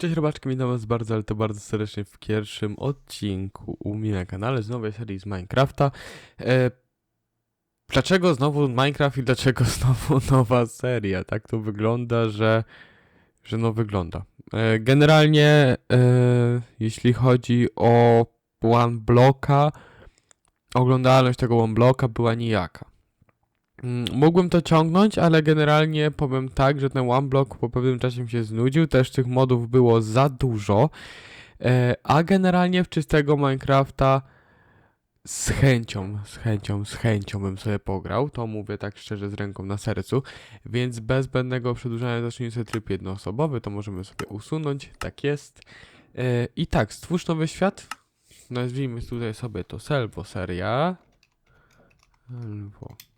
Cześć robaczki, witam was bardzo, ale to bardzo serdecznie w pierwszym odcinku u mnie na kanale z nowej serii z Minecrafta. E, dlaczego znowu Minecraft i dlaczego znowu nowa seria? Tak to wygląda, że, że no wygląda. E, generalnie e, jeśli chodzi o One Blocka, oglądalność tego One Blocka była nijaka. Mm, Mógłbym to ciągnąć, ale generalnie powiem tak, że ten One Block po pewnym czasie mi się znudził, też tych modów było za dużo, e, a generalnie w czystego Minecrafta z chęcią, z chęcią, z chęcią bym sobie pograł, to mówię tak szczerze z ręką na sercu, więc bez zbędnego przedłużania zacznijmy sobie tryb jednoosobowy, to możemy sobie usunąć, tak jest. E, I tak, stwórz nowy świat, nazwijmy tutaj sobie to Selvo seria. Selvo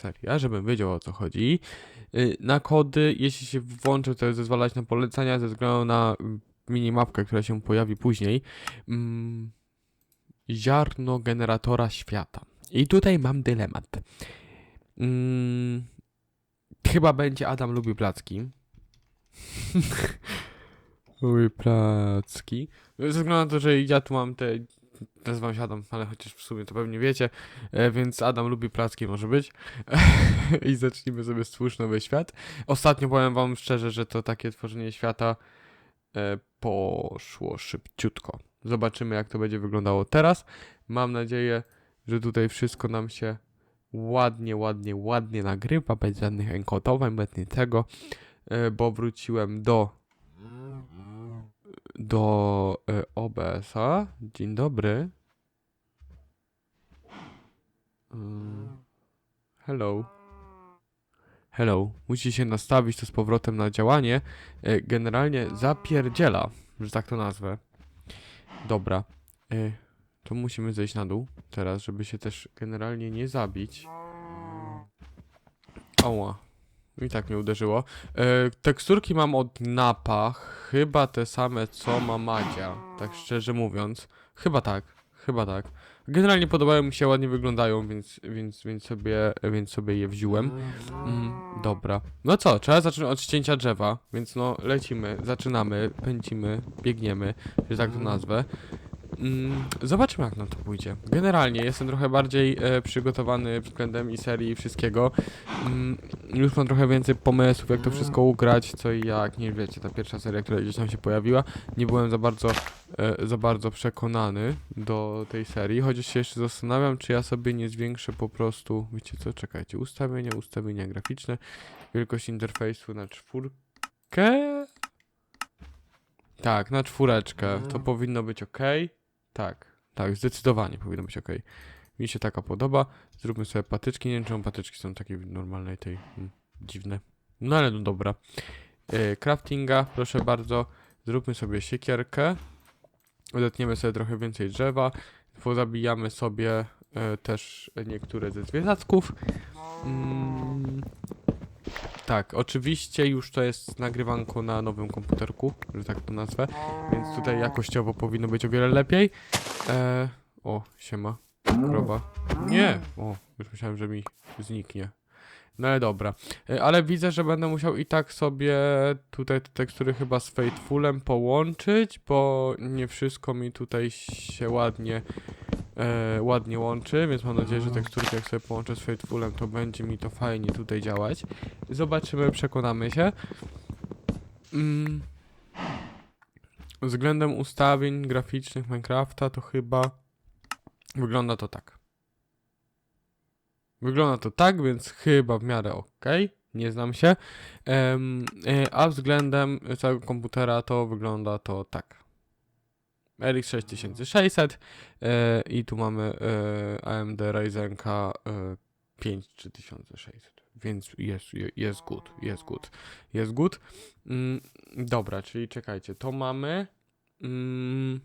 seria, żebym wiedział o co chodzi. Y, Na kody, jeśli się włączy, to zezwalać na polecenia ze względu na mm, minimapkę, która się pojawi później. Mm, Ziarno generatora świata. I tutaj mam dylemat. Mm, Chyba będzie Adam lubi placki. lubi placki. Ze względu na to, że ja tu mam te nazywam się Adam, ale chociaż w sumie to pewnie wiecie, e, więc Adam lubi placki, może być. I zacznijmy sobie stwórz nowy świat. Ostatnio powiem wam szczerze, że to takie tworzenie świata e, poszło szybciutko. Zobaczymy, jak to będzie wyglądało teraz. Mam nadzieję, że tutaj wszystko nam się ładnie, ładnie, ładnie nagrywa, bez żadnych enkotowań, bez niczego, e, bo wróciłem do do e, OBS-a. Dzień dobry. Mm. Hello. Hello. Musi się nastawić to z powrotem na działanie. E, Generalnie zapierdziela, że tak to nazwę. Dobra. To musimy zejść na dół teraz, żeby się też generalnie nie zabić. Oła. I tak mnie uderzyło. E, teksturki mam od Napa, chyba te same co ma Madzia, tak szczerze mówiąc. Chyba tak, chyba tak. Generalnie podobają mi się, ładnie wyglądają, więc, więc, więc, sobie, więc sobie je wziąłem. Mm, dobra. No co, trzeba zacząć od ścięcia drzewa, więc no lecimy, zaczynamy, pędzimy, biegniemy, że tak to nazwę. Mm, zobaczymy jak nam to pójdzie. Generalnie jestem trochę bardziej e, przygotowany względem i serii i wszystkiego. Mm, już mam trochę więcej pomysłów, jak to wszystko ugrać, co i jak, nie wiecie, ta pierwsza seria, która gdzieś tam się pojawiła, nie byłem za bardzo, e, za bardzo przekonany do tej serii, chociaż się jeszcze zastanawiam, czy ja sobie nie zwiększę po prostu, wiecie co, czekajcie, ustawienia, ustawienia graficzne, wielkość interfejsu na czwórkę, tak, na czwóreczkę, to powinno być ok, tak, tak, zdecydowanie powinno być ok. Mi się taka podoba. Zróbmy sobie patyczki. Nie wiem, patyczki są takie normalnej tej mm, dziwne. No ale no dobra. E, craftinga, proszę bardzo. Zróbmy sobie siekierkę. Odetniemy sobie trochę więcej drzewa. Pozabijamy sobie e, też niektóre ze zwierzacków. Mm, tak, oczywiście już to jest nagrywanko na nowym komputerku, że tak to nazwę, więc tutaj jakościowo powinno być o wiele lepiej. E, o, siema. Krowa. Nie! O, już myślałem, że mi zniknie. No ale dobra. E, Ale widzę, że będę musiał i tak sobie tutaj te tekstury chyba z Fatefulem połączyć, bo nie wszystko mi tutaj się ładnie e, ładnie łączy, więc mam nadzieję, że teksturki jak sobie połączę z Fatefulem, to będzie mi to fajnie tutaj działać. Zobaczymy, przekonamy się. Mm. Względem ustawień graficznych Minecrafta to chyba Wygląda to tak. Wygląda to tak, więc chyba w miarę ok. Nie znam się. E, a względem całego komputera to wygląda to tak. RX 6600 e, i tu mamy e, AMD Ryzenka e, 5600. Więc jest, je- jest good, jest good, jest good. Mm, dobra, czyli czekajcie, to mamy. Mm,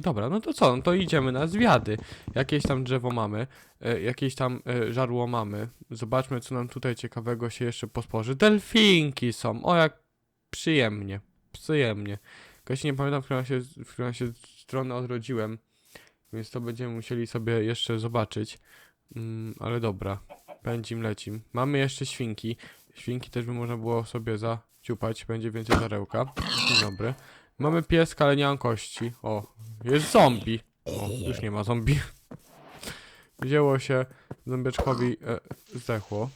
Dobra, no to co? No to idziemy na zwiady. Jakieś tam drzewo mamy, e, jakieś tam e, żarło mamy. Zobaczmy, co nam tutaj ciekawego się jeszcze posporzy. Delfinki są, o jak przyjemnie, przyjemnie. Tylko nie pamiętam, w którą się, w się stronę odrodziłem, więc to będziemy musieli sobie jeszcze zobaczyć. Mm, ale dobra, pędzim lecim. Mamy jeszcze świnki. Świnki też by można było sobie za ciupać, będzie więcej żarełka. Dzień dobry. Mamy pieska, ale nie mam kości. O, jest zombie. O, już nie ma zombie. Wzięło się, zombieczkowi e, zdechło.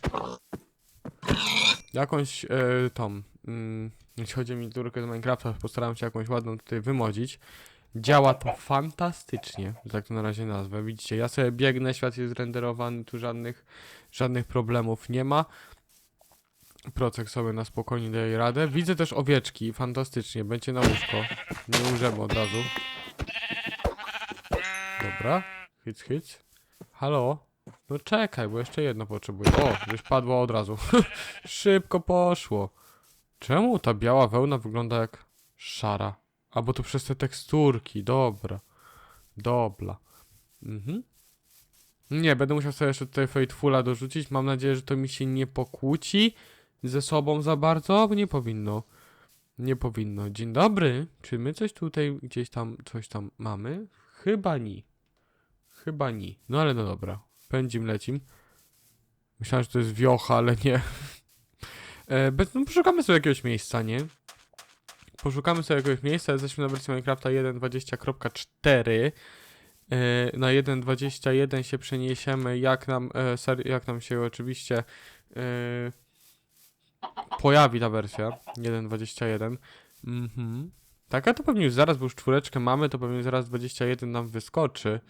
Jakąś e, tą, mm, jeśli chodzi o miniaturkę z Minecrafta, postaram się jakąś ładną tutaj wymodzić. Działa to fantastycznie, tak to na razie nazwę. Widzicie, ja sobie biegnę, świat jest zrenderowany, tu żadnych, żadnych problemów nie ma. Procek sobie na spokojnie daje radę. Widzę też owieczki, fantastycznie, będzie na łóżko. Nie umrzemy od razu. Dobra, hyc, hyc. Halo? No czekaj, bo jeszcze jedno potrzebuję. O, żeś padła od razu. Szybko poszło. Czemu ta biała wełna wygląda jak szara? A bo to przez te teksturki, dobra. Dobra. Mhm. Nie, będę musiał sobie jeszcze tutaj Fatefula dorzucić. Mam nadzieję, że to mi się nie pokłóci ze sobą za bardzo, bo nie powinno. Nie powinno. Dzień dobry. Czy my coś tutaj gdzieś tam, coś tam mamy? Chyba nie. Chyba nie. No ale no dobra. Pędzim lecim. Myślałem, że to jest wiocha, ale nie. E, no, poszukamy sobie jakiegoś miejsca, nie? Poszukamy sobie jakiegoś miejsca. Jesteśmy na wersji Minecrafta 1.20.4. E, na 1.21 się przeniesiemy, jak nam, e, ser, jak nam się oczywiście e, pojawi ta wersja 1.21. Mhm. Tak, a to pewnie już zaraz, bo już czwóreczkę mamy, to pewnie zaraz 21 nam wyskoczy.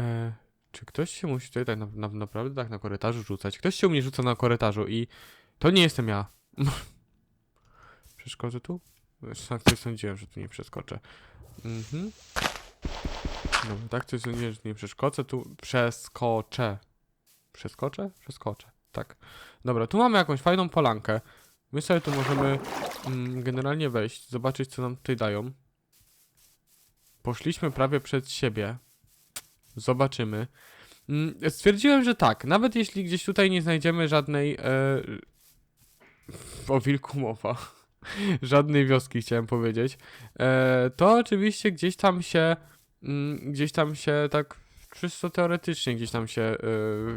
E, czy ktoś się musi tutaj tak na, na, naprawdę tak na korytarzu rzucać? Ktoś się u mnie rzuca na korytarzu i to nie jestem ja. Przeszkodzę tu? Tak coś sądziłem, że tu nie przeskoczę. Mhm. Dobra, tak coś sądziłem, że tu nie przeszkodzę, tu przeskoczę. Przeskoczę? Przeskoczę, tak. Dobra, tu mamy jakąś fajną polankę. My sobie tu możemy mm, generalnie wejść, zobaczyć co nam tutaj dają. Poszliśmy prawie przed siebie. Zobaczymy. Mm, Stwierdziłem, że tak, nawet jeśli gdzieś tutaj nie znajdziemy żadnej. E, o wilku mowa. Żadnej wioski chciałem powiedzieć. E, to oczywiście gdzieś tam się. Mm, gdzieś tam się tak. Czysto teoretycznie gdzieś tam się, e,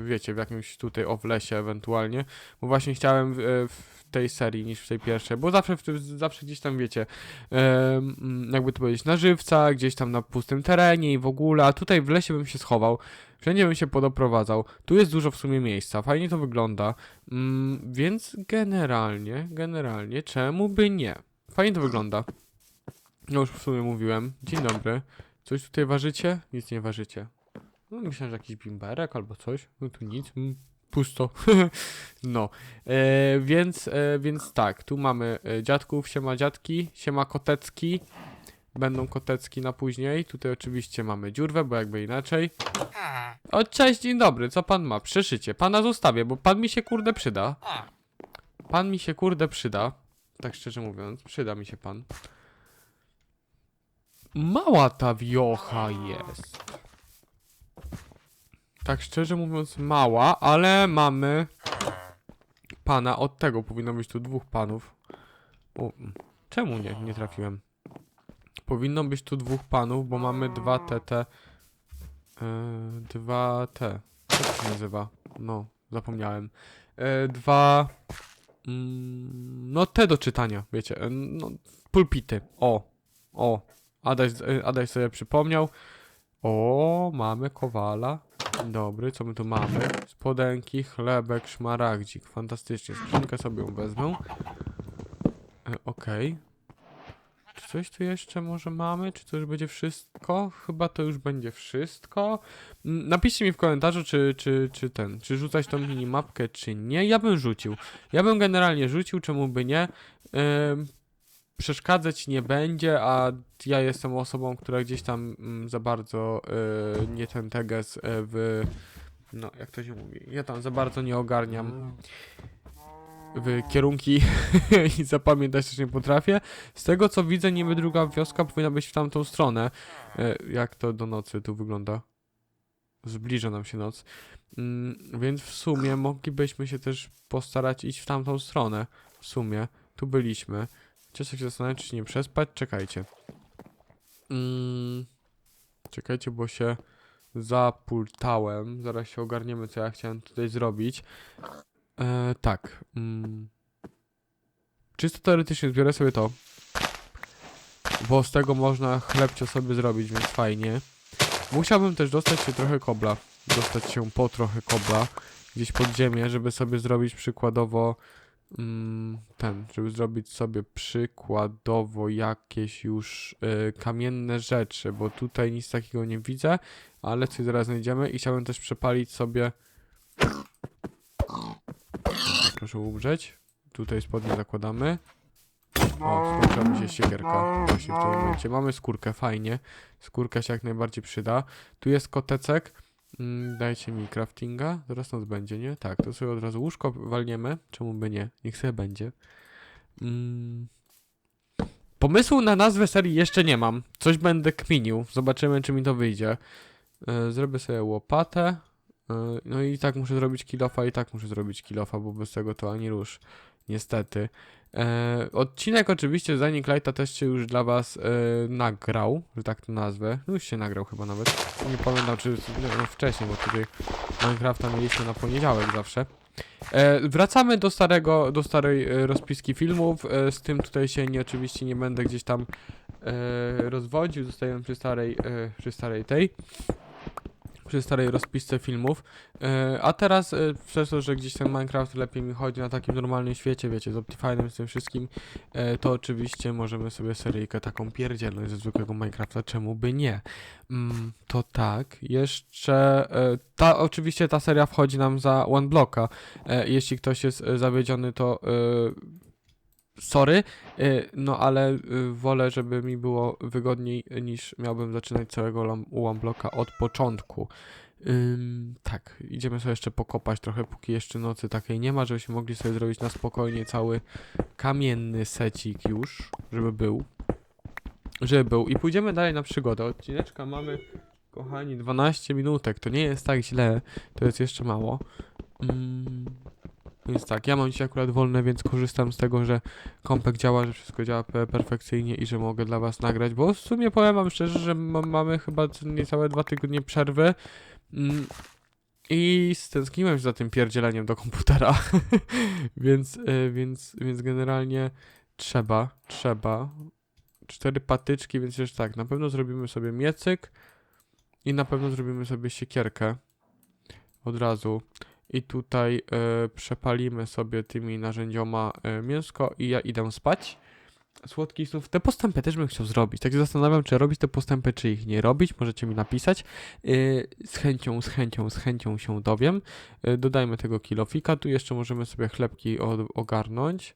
wiecie, w jakimś tutaj o w lesie ewentualnie, bo właśnie chciałem w, e, tej serii niż w tej pierwszej, bo zawsze, zawsze gdzieś tam, wiecie, mm, jakby to powiedzieć, na żywca, gdzieś tam na pustym terenie i w ogóle, a tutaj w lesie bym się schował, wszędzie bym się podoprowadzał, tu jest dużo w sumie miejsca, fajnie to wygląda, mm, więc generalnie, generalnie, czemu by nie? Fajnie to wygląda. No już w sumie mówiłem. Dzień dobry. Coś tutaj ważycie? Nic nie ważycie. No, myślałem, że jakiś bimberek albo coś. No tu nic. Mm, pusto. no. E, więc, e, więc tak, tu mamy e, dziadków, siema dziadki, siema kotecki. Będą kotecki na później. Tutaj oczywiście mamy dziurwę, bo jakby inaczej. O, cześć, dzień dobry, co pan ma? Przeszycie. Pana zostawię, bo pan mi się kurde przyda. Pan mi się kurde przyda. Tak szczerze mówiąc, przyda mi się pan. Mała ta wiocha jest. Tak szczerze mówiąc, mała, ale mamy pana. Od tego powinno być tu dwóch panów. O, czemu nie? Nie trafiłem. Powinno być tu dwóch panów, bo mamy dwa TT. Yy, dwa T. Co to się nazywa? No, zapomniałem. Yy, dwa. Mm, no, te do czytania, wiecie. yy, No, pulpity. O, o. Adaś, yy, Adaś sobie przypomniał. O, mamy kowala. Dobry, co my tu mamy? Spodenki, chlebek, szmaragdzik. Fantastycznie. Skrzynkę sobie ją wezmę. E, Okej. Czy coś tu jeszcze może mamy? Czy to już będzie wszystko? Chyba to już będzie wszystko. Napiszcie mi w komentarzu, czy, czy, czy ten, czy rzucać tą minimapkę, czy nie. Ja bym rzucił. Ja bym generalnie rzucił, czemu by nie. Ym, przeszkadzać nie będzie, a ja jestem osobą, która gdzieś tam mm, za bardzo y, nie ten teges y, w... No, jak to się mówi? Ja tam za bardzo nie ogarniam w kierunki i zapamiętać też nie potrafię. Z tego co widzę, niby druga wioska powinna być w tamtą stronę. E, jak to do nocy tu wygląda? Zbliża nam się noc. Mm, więc w sumie moglibyśmy się też postarać iść w tamtą stronę. W sumie. Tu byliśmy. Chociaż się zastanawiam, czy nie przespać. Czekajcie. Mm, czekajcie, bo się zapultałem. Zaraz się ogarniemy, co ja chciałem tutaj zrobić. E, tak. Mm. czysto teoretycznie zbiorę sobie to. Bo z tego można chlebcio sobie zrobić, więc fajnie. Musiałbym też dostać się trochę kobla. Dostać się po trochę kobla. Gdzieś pod ziemię, żeby sobie zrobić przykładowo mm, ten, żeby zrobić sobie przykładowo jakieś już y, kamienne rzeczy, bo tutaj nic takiego nie widzę, ale coś zaraz znajdziemy i chciałbym też przepalić sobie proszę umrzeć. Tutaj spodnie zakładamy. O, skończyła mi się siekierka właśnie w tym momencie. Mamy skórkę, fajnie. Skórka się jak najbardziej przyda. Tu jest kotecek. Mm, dajcie mi craftinga. Zaraz nas będzie, nie? Tak, to sobie od razu łóżko walniemy. Czemu by nie? Niech sobie będzie. Mm. Pomysłu na nazwę serii jeszcze nie mam. Coś będę kminił. Zobaczymy, czy mi to wyjdzie. E, Zrobię sobie łopatę. E, No i tak muszę zrobić kilofa i tak muszę zrobić kilofa, bo bez tego to ani rusz. Niestety. E, odcinek oczywiście Zanik Lighta też się już dla was e, nagrał, że tak to nazwę. No już się nagrał chyba nawet. Nie pamiętam czy no, wcześniej, bo tutaj Minecrafta mieliśmy na poniedziałek zawsze. E, wracamy do starego, do starej e, rozpiski filmów. E, z tym tutaj się nie, oczywiście nie będę gdzieś tam e, rozwodził. Zostajemy przy starej, e, przy starej tej przy starej rozpisce filmów. E, a teraz, e, przez to, że gdzieś ten Minecraft lepiej mi chodzi na takim normalnym świecie, wiecie, z Optifine'em, z tym wszystkim, e, to oczywiście możemy sobie seryjkę taką pierdzielność ze zwykłego Minecrafta, czemu by nie? Mm, to tak, jeszcze, ta, oczywiście ta seria wchodzi nam za One Blocka. Jeśli ktoś jest zawiedziony, to sorry, e, no ale e, wolę, żeby mi było wygodniej e, niż miałbym zaczynać całego Blocka od początku. Ym, tak, idziemy sobie jeszcze pokopać trochę, póki jeszcze nocy takiej nie ma, żebyśmy mogli sobie zrobić na spokojnie cały kamienny secik już, żeby był. Żeby był. I pójdziemy dalej na przygodę. Odcineczka mamy, kochani, 12 minutek. To nie jest tak źle, to jest jeszcze mało. Ym, więc tak, ja mam dzisiaj akurat wolne, więc korzystam z tego, że kompek działa, że wszystko działa pe- perfekcyjnie i że mogę dla was nagrać, bo w sumie powiem wam szczerze, że ma- mamy chyba niecałe dwa tygodnie przerwy mm, i stęskniłem się za tym pierdzieleniem do komputera, więc, y, więc, więc generalnie trzeba, trzeba. Cztery patyczki, więc jeszcze tak, na pewno zrobimy sobie miecyk i na pewno zrobimy sobie siekierkę od razu. I tutaj e, przepalimy sobie tymi narzędzioma e, mięsko i ja idę spać. Słodkich snów. Te postępy też bym chciał zrobić. Tak się zastanawiam, czy robić te postępy, czy ich nie robić. Możecie mi napisać. E, z chęcią, z chęcią, z chęcią się dowiem. E, dodajmy tego kilofika. Tu jeszcze możemy sobie chlebki ogarnąć.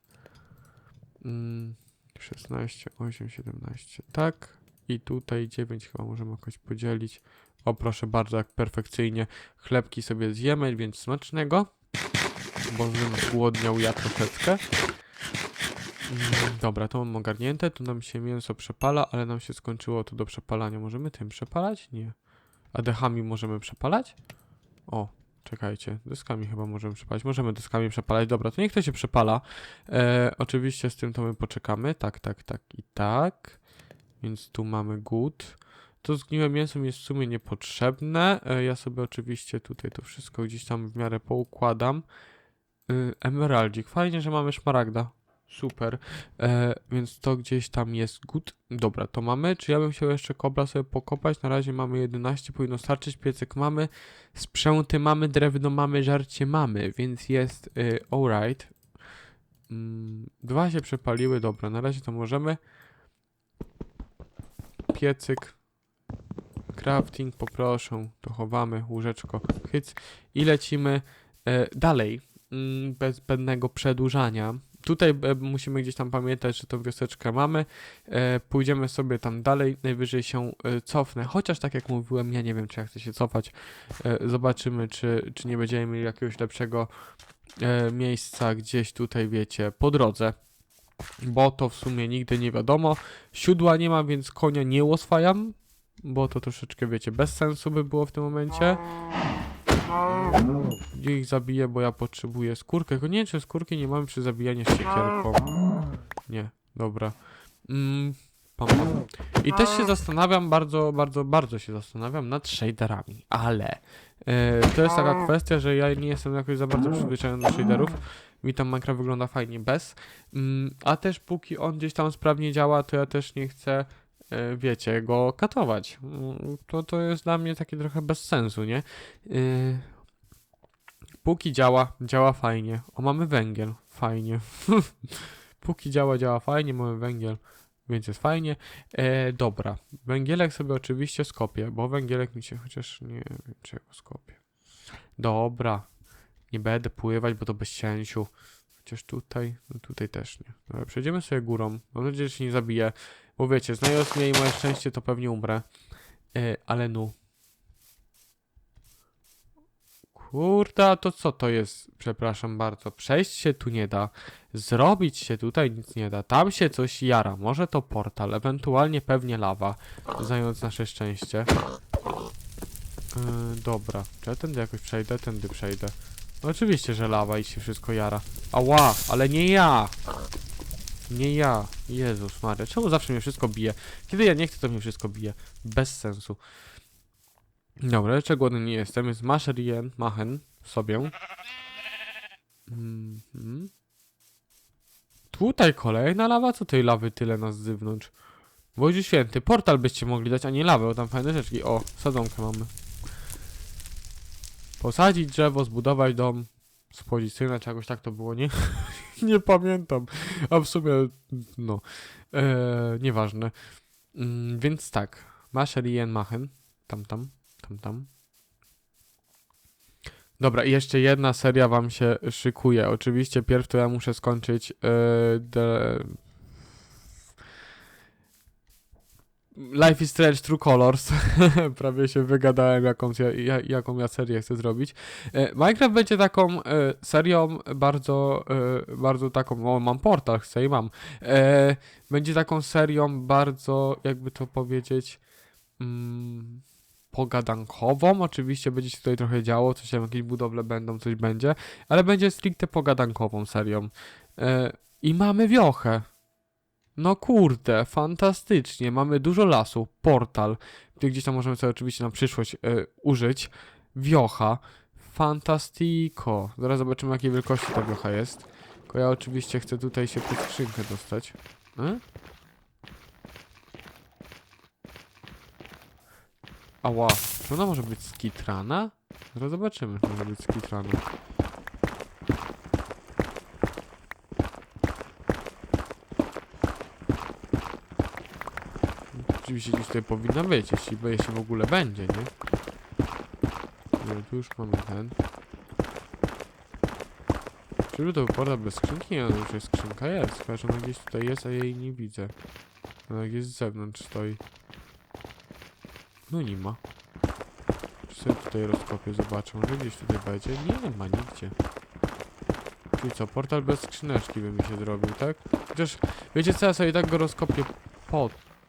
Mm, 16, 8, 17. Tak. I tutaj 9 chyba możemy jakoś podzielić. O, proszę bardzo, jak perfekcyjnie chlebki sobie zjemy, więc smacznego. Bo bym zgłodniał ja troszeczkę. Mm, Dobra, to mam ogarnięte. Tu nam się mięso przepala, ale nam się skończyło to do przepalania. Możemy tym przepalać? Nie. A dechami możemy przepalać? O, czekajcie. Deskami chyba możemy przepalać. Możemy deskami przepalać. Dobra, to niech to się przepala. E, oczywiście z tym to my poczekamy. Tak, tak, tak i tak. Więc tu mamy good. To zgniłe mięso mi jest w sumie niepotrzebne. E, Ja sobie oczywiście tutaj to wszystko gdzieś tam w miarę poukładam. Y, Emeraldzik. Fajnie, że mamy szmaragda. Super. E, więc to gdzieś tam jest good. Dobra, to mamy. Czy ja bym chciał jeszcze kobla sobie pokopać? Na razie mamy 11, powinno starczyć. Piecyk mamy. Sprzęty mamy, drewno mamy, żarcie mamy, więc jest y, alright. Mm, dwa się przepaliły, dobra, na razie to możemy. Piecyk. Crafting, poproszę. To chowamy, łóżeczko, hyc. I lecimy e, dalej. Mm, bez zbędnego przedłużania. Tutaj e, musimy gdzieś tam pamiętać, że tą wioseczkę mamy. E, pójdziemy sobie tam dalej. Najwyżej się e, cofnę. Chociaż tak jak mówiłem, ja nie wiem, czy ja chcę się cofać. E, zobaczymy, czy, czy nie będziemy mieli jakiegoś lepszego e, miejsca gdzieś tutaj, wiecie, po drodze. Bo to w sumie nigdy nie wiadomo. Siódła nie ma, więc konia nie oswajam. Bo to troszeczkę, wiecie, bez sensu by było w tym momencie. Gdzie ich zabiję, bo ja potrzebuję skórkę. Tylko nie wiem, czy skórki nie mamy przy zabijaniu siekierką. Nie, dobra. Mm. I też się zastanawiam, bardzo, bardzo, bardzo się zastanawiam nad shaderami, ale e, to jest taka kwestia, że ja nie jestem jakoś za bardzo przyzwyczajony do shaderów. Mi tam Minecraft wygląda fajnie bez. Mm, a też póki on gdzieś tam sprawnie działa, to ja też nie chcę, wiecie, go katować. Mm, To, to jest dla mnie takie trochę bez sensu, nie? E, póki działa, działa fajnie. O, mamy węgiel. Fajnie. póki działa, działa fajnie, mamy węgiel, więc jest fajnie. E, dobra, węgielek sobie oczywiście skopię, bo węgielek mi się, chociaż nie wiem, czy go skopię. Dobra, nie będę pływać, bo to bez sensu. Chociaż tutaj, no tutaj też nie. Dobra, przejdziemy sobie górą. Mam nadzieję, że się nie zabiję. Bo wiecie, znając mnie i moje szczęście, to pewnie umrę. E, ale no. Kurda, to co to jest? Przepraszam bardzo. Przejść się tu nie da. Zrobić się tutaj nic nie da. Tam się coś jara. Może to portal, ewentualnie pewnie lawa. Znając nasze szczęście. Yy, dobra. Czy ja tędy jakoś przejdę? Tędy przejdę. No oczywiście, że lawa i się wszystko jara. Ała, ale nie ja! Nie ja. Jezus Maria. Czemu zawsze mnie wszystko bije? Kiedy ja nie chcę, to mnie wszystko bije. Bez sensu. Dobra, jeszcze głodny nie jestem, więc masz rien, machen sobie. Mhm. Tutaj kolejna lawa? Co tej lawy tyle na zewnątrz? Boże święty, portal byście mogli dać, a nie lawę, bo tam fajne rzeczki. O, sadzonkę mamy. Posadzić drzewo, zbudować dom, spłodzić syna, czy jakoś tak to było, nie? nie pamiętam. A w sumie, no, eee, nieważne. Mm, więc tak, masz rien, machen, tam, tam tam, tam. Dobra, i jeszcze jedna seria wam się szykuje. Oczywiście pierw to ja muszę skończyć yy. Life is Strange True Colors. Prawie się wygadałem, jaką ja, ja, jaką ja serię chcę zrobić. E, Minecraft będzie taką e, serią bardzo, e, bardzo taką, o, mam portal, chcę i mam. Będzie taką serią bardzo, jakby to powiedzieć, mm, pogadankową. Oczywiście będzie się tutaj trochę działo, coś tam, jakieś budowle będą, coś będzie, ale będzie stricte pogadankową serią. I mamy wiochę. No kurde, fantastycznie. Mamy dużo lasu, portal, gdzieś tam możemy sobie oczywiście na przyszłość e, użyć. Wiocha. Fantastico. Zaraz zobaczymy, jakiej wielkości ta wiocha jest. Tylko ja oczywiście chcę tutaj się pod skrzynkę dostać. E? Ała, ona może być skitrana? Zaraz zobaczymy, czy może być skitrana. Oczywiście gdzieś tutaj powinna być, jeśli, jeśli w ogóle będzie, nie? No, tu już mamy ten. Czyżby to był portal bez skrzynki? Nie, no już jest skrzynka jest, chyba że ona gdzieś tutaj jest, a ja jej nie widzę. Ona gdzieś z zewnątrz stoi. No nie ma. Czy sobie tutaj rozkopię, zobaczę, może gdzieś tutaj będzie? Nie ma nigdzie. Czyli co, portal bez skrzyneczki by mi się zrobił, tak? Chociaż, wiecie co, ja sobie tak go rozkopię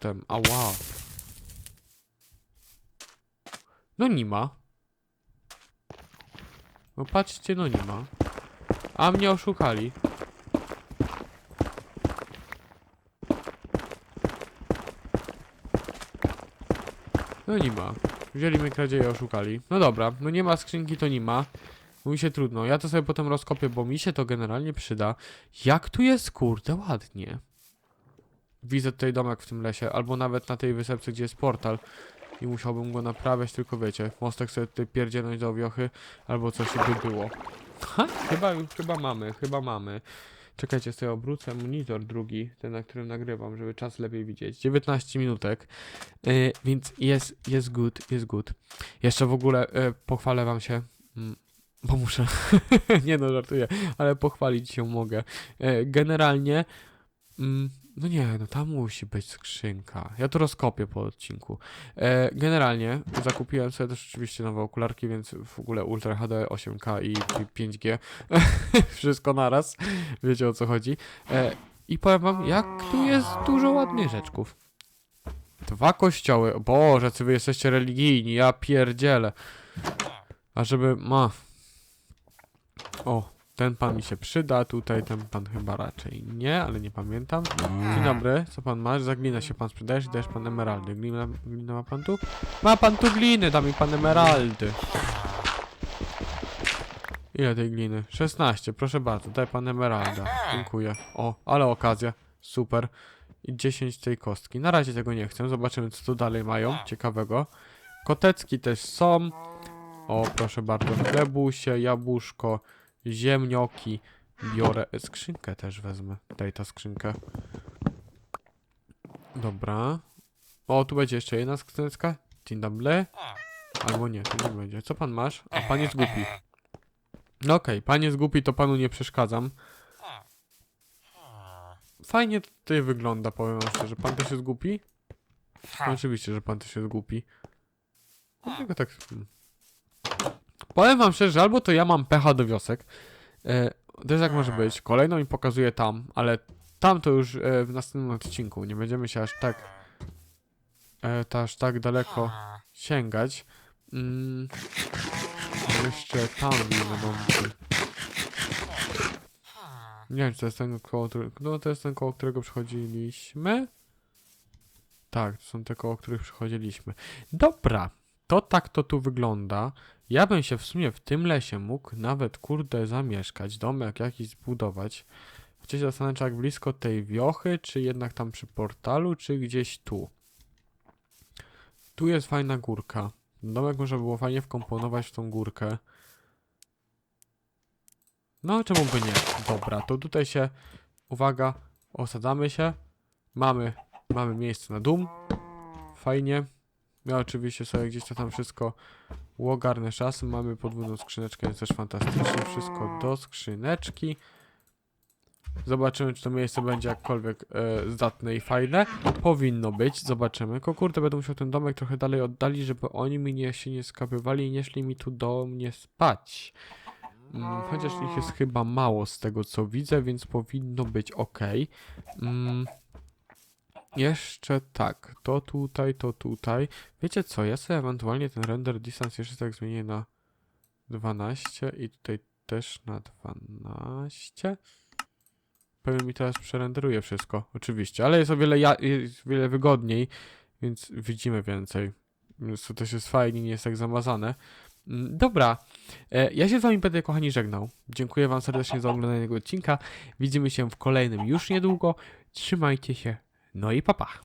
potem. Ała. No nie ma. No patrzcie, no nie ma. A mnie oszukali. No nie ma. Wzięli mnie kradzieje, oszukali. No dobra, no nie ma skrzynki, to nie ma. Mówi się trudno. Ja to sobie potem rozkopię, bo mi się to generalnie przyda. Jak tu jest, kurde, ładnie. Widzę tutaj domek w tym lesie, albo nawet na tej wysepce, gdzie jest portal. I musiałbym go naprawiać, tylko wiecie, mostek sobie tutaj pierdzielnąć do wiochy, albo coś by było. Ha, chyba chyba mamy, chyba mamy. Czekajcie, sobie obrócę monitor drugi, ten na którym nagrywam, żeby czas lepiej widzieć. 19 minutek, yy, więc jest, jest good, jest good. Jeszcze w ogóle yy, pochwalę wam się, mm, bo muszę, nie no, żartuję, ale pochwalić się mogę. Yy, generalnie, mm, no nie, no tam musi być skrzynka. Ja to rozkopię po odcinku. E, generalnie zakupiłem sobie też oczywiście nowe okularki, więc w ogóle Ultra HD 8K i, i 5G. Wszystko naraz. Wiecie o co chodzi. E, I powiem wam, jak tu jest dużo ładnych rzeczków. Dwa kościoły. Boże, co wy jesteście religijni, ja pierdzielę. A żeby... Ma... O, ten pan mi się przyda, tutaj ten pan chyba raczej nie, ale nie pamiętam. Dzień dobry, co pan masz? Za glinę się pan sprzedajesz i dajesz pan emeraldy. Glina, glinę ma pan tu? Ma pan tu gliny, da mi pan emeraldy. Ile tej gliny? 16, proszę bardzo, daj pan emeralda. Dziękuję. O, ale okazja. Super. I 10 tej kostki. Na razie tego nie chcę, zobaczymy co tu dalej mają ciekawego. Kotecki też są. O, proszę bardzo, chlebusie, jabłuszko, ziemnioki. Biorę skrzynkę też wezmę. Daj ta skrzynkę. Dobra. O, tu będzie jeszcze jedna skrzyneczka. Dzień. Albo nie, to nie będzie. Co pan masz? A pan jest głupi. No okej, pan jest głupi, to panu nie przeszkadzam. Fajnie to tutaj wygląda, powiem wam szczerze. Pan też jest głupi? Oczywiście, że pan też jest głupi. Dlatego tak... Powiem wam szczerze, że albo to ja mam pecha do wiosek. E, też jak może być. Kolejną mi pokazuję tam, ale tam to już e, w następnym odcinku. Nie będziemy się aż tak... E, to aż tak daleko sięgać. Mm, jeszcze tam będą... Nie wiem, czy to jest ten koło. No, to jest ten koło, którego przechodziliśmy. Tak, to są te koło, których przechodziliśmy. Dobra, to tak to tu wygląda. Ja bym się w sumie w tym lesie mógł nawet, kurde, zamieszkać, domek jakiś zbudować. Chociaż się zastanawiam, czy jak blisko tej wiochy, czy jednak tam przy portalu, czy gdzieś tu. Tu jest fajna górka. Domek można było fajnie wkomponować w tą górkę. No, czemu by nie? Dobra, to tutaj się, uwaga, osadzamy się. Mamy, mamy miejsce na dum. Fajnie. Ja oczywiście sobie gdzieś to tam wszystko łogarnę czasem. Mamy podwójną skrzyneczkę, jest też fantastycznie. Wszystko do skrzyneczki. Zobaczymy, czy to miejsce będzie jakkolwiek e, zdatne i fajne. Powinno być, zobaczymy. Tylko kurde, będę musiał ten domek trochę dalej oddalić, żeby oni mi nie, się nie skapywali i nie szli mi tu do mnie spać. Mm, chociaż ich jest chyba mało z tego co widzę, więc powinno być ok. Mm, jeszcze tak, to tutaj, to tutaj. Wiecie co, ja sobie ewentualnie ten render distance jeszcze tak zmienię na 12 i tutaj też na 12. Pewnie mi teraz przerenderuje wszystko, oczywiście, ale jest o wiele, jest wiele wygodniej, więc widzimy więcej. Więc to też jest fajnie, nie jest tak zamazane. Mm, Dobra, e, ja się z wami będę kochani żegnał. Dziękuję wam serdecznie za oglądanie tego odcinka. Widzimy się w kolejnym już niedługo. Trzymajcie się. No i papa.